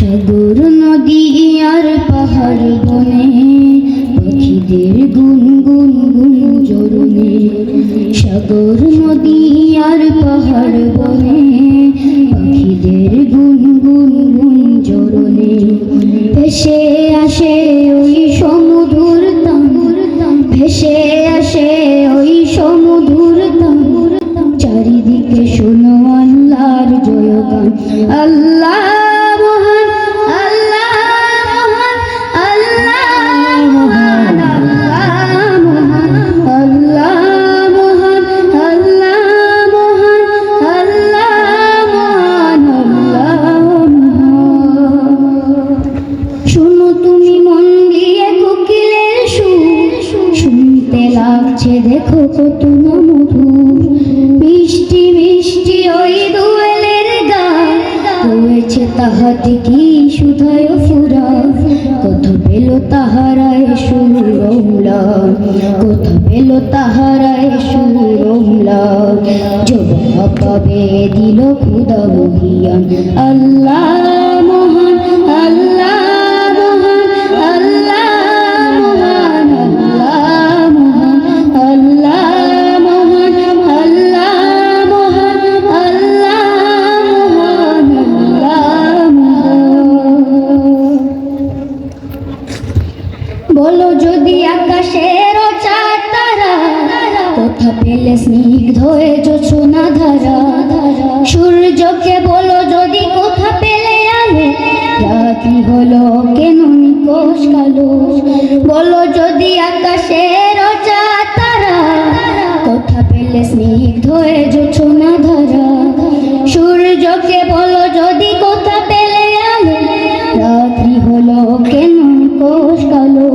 সাগর নদী আর পাহাড় বনে, পাখিদের গুন গুন গুন জরুনে সাগর নদী আর পাহাড় বনে, পাখিদের গুন গুন গুন জরুনে ভেসে আসে ওই সমুদ্র তাম্বুর ভেসে আসে ওই সমুদ্র তাম্বুর চারিদিকে শোনো আল্লাহর জয়গান, আল্লাহ লাগছে দেখো কত না মধুর। মিষ্টি মিষ্টি ওই দোয়েলের গান। হয়েছে তাহাতে কি সুধায় ফুরা কত পেল তাহারায় সুরমলা কত পেল তাহারায় সুরমলা জবাব পাবে দিল খুদা মহিয়ান। আল্লাহ পেলে স্নিগ্ধ হয়ে জোছনা ধারা সূর্যকে বলো যদি কোথা পেলে আলো রাত্রি হলো, কেন নিকোষ কালো? বলো যদি আকাশের তারা, কোথা পেলে স্নিগ্ধ হয়ে জোছনা ধারা সূর্যকে বলো যদি কোথা পেলে আলো রাত্রি হলো, কেন কোষ কালো?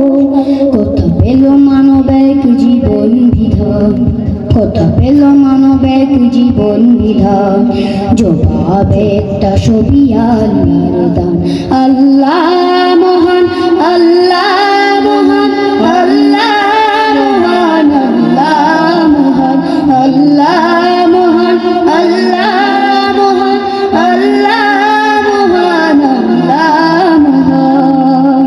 কোথা পেল মানব এক জীবন বিধান। জবাব একটা ছবি আল্লাহর দান আল্লাহ মহান আল্লাহ মহান আল্লাহ মহান আল্লাহ মহান আল্লাহ মহান আল্লাহ মহান আল্লাহ মহান আল্লাহ মহান।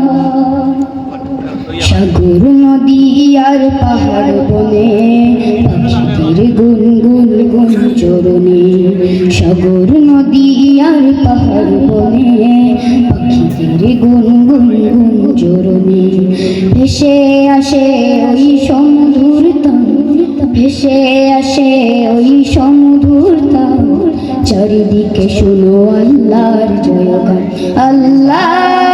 সাগর, নদী আর পাহাড় সাগর, নদী আর পাহাড় বনে, পাখিদের গুন চরণে ভেসে আসে ওই সমুদ্র ভেসে আসে ওই সমুদ্র চারিদিকে শুনো আল্লাহর জয়গান, আল্লাহ